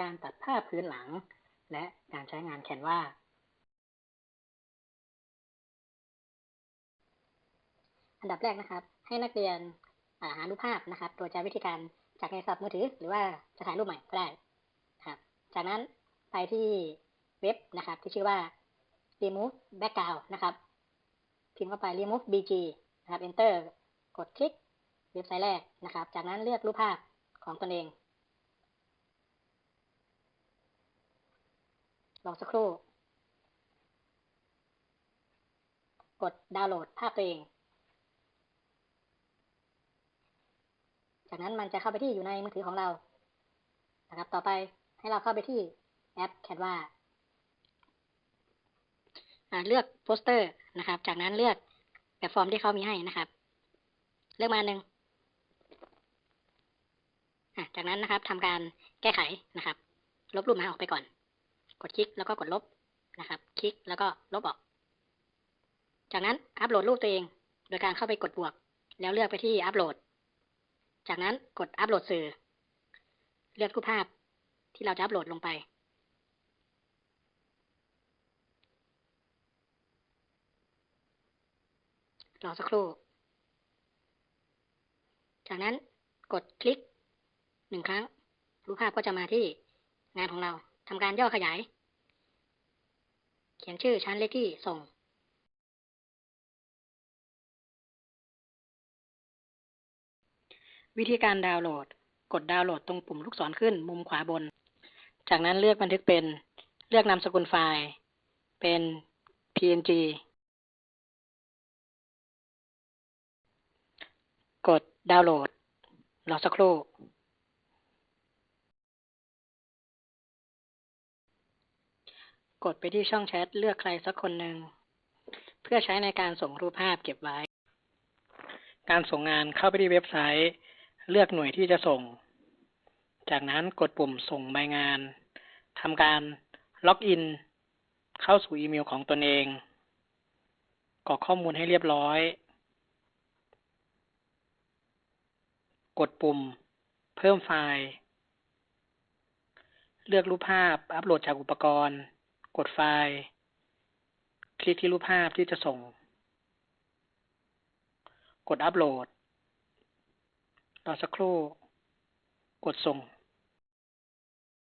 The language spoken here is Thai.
การตัดภาพพื้นหลัง และการใช้งานแคนวาอันดับแรกนะครับ ให้นักเรียนาหารูปภาพนะครับ โดยใช้วิธีการจากในโทรศัพท์มือถือ หรือว่าจะถ่ายรูปใหม่ก็ได้ครับ จากนั้นไปที่เว็บนะครับ ที่ชื่อว่า remove background นะครับ พิมพ์เข้าไป remove bg นะครับ enter กดคลิกเว็บไซต์แรกนะครับ จากนั้นเลือกรูปภาพของตนเอง รอสักครู่ กดดาวน์โหลดภาพตัวเอง จากนั้นมันจะเข้าไปที่อยู่ในมือถือของเรา นะครับ ต่อไปให้เราเข้าไปที่แอป Canva อ่าเลือกโปสเตอร์นะครับ จากนั้นเลือกแบบฟอร์มที่เขามีให้นะครับ เลือกมาหนึ่งจากนั้นนะครับทำการแก้ไขนะครับ ลบรูปมาออกไปก่อน กดคลิกแล้วก็กดลบนะครับ คลิกแล้วก็ลบออก จากนั้นอัปโหลดรูปตัวเอง โดยการเข้าไปกดบวก แล้วเลือกไปที่อัปโหลด จากนั้นกดอัปโหลดสื่อ เลือกรูปภาพที่เราจะอัปโหลดลงไปรอสักครู่ จากนั้นกดคลิกหนึ่งครั้ง รูปภาพก็จะมาที่งานของเราทำการย่อขยาย ขียนชื่อชั้นเลขที่ส่งวิธีการดาวน์โหลด กดดาวน์โหลดตรงปุ่มลูกศรขึ้นมุมขวาบน จากนั้นเลือกบันทึกเป็น เลือกนามสกุลไฟล์ เป็น png กดดาวน์โหลด รอสักครู่ กดไปที่ช่องแชทเลือกใครสักคนหนึ่ง เพื่อใช้ในการส่งรูปภาพเก็บไว้ การส่งงานเข้าไปที่เว็บไซต์ เลือกหน่วยที่จะส่ง จากนั้นกดปุ่มส่งใบงานทำการล็อกอิน เข้าสู่อีเมลของตนเองกรอกข้อมูลให้เรียบร้อย กดปุ่ม เพิ่มไฟล์ เลือกรูปภาพอัปโหลดจากอุปกรณ์ กดไฟล์ คลิกที่รูปภาพที่จะส่ง กดอัปโหลด รอสักครู่ กดส่ง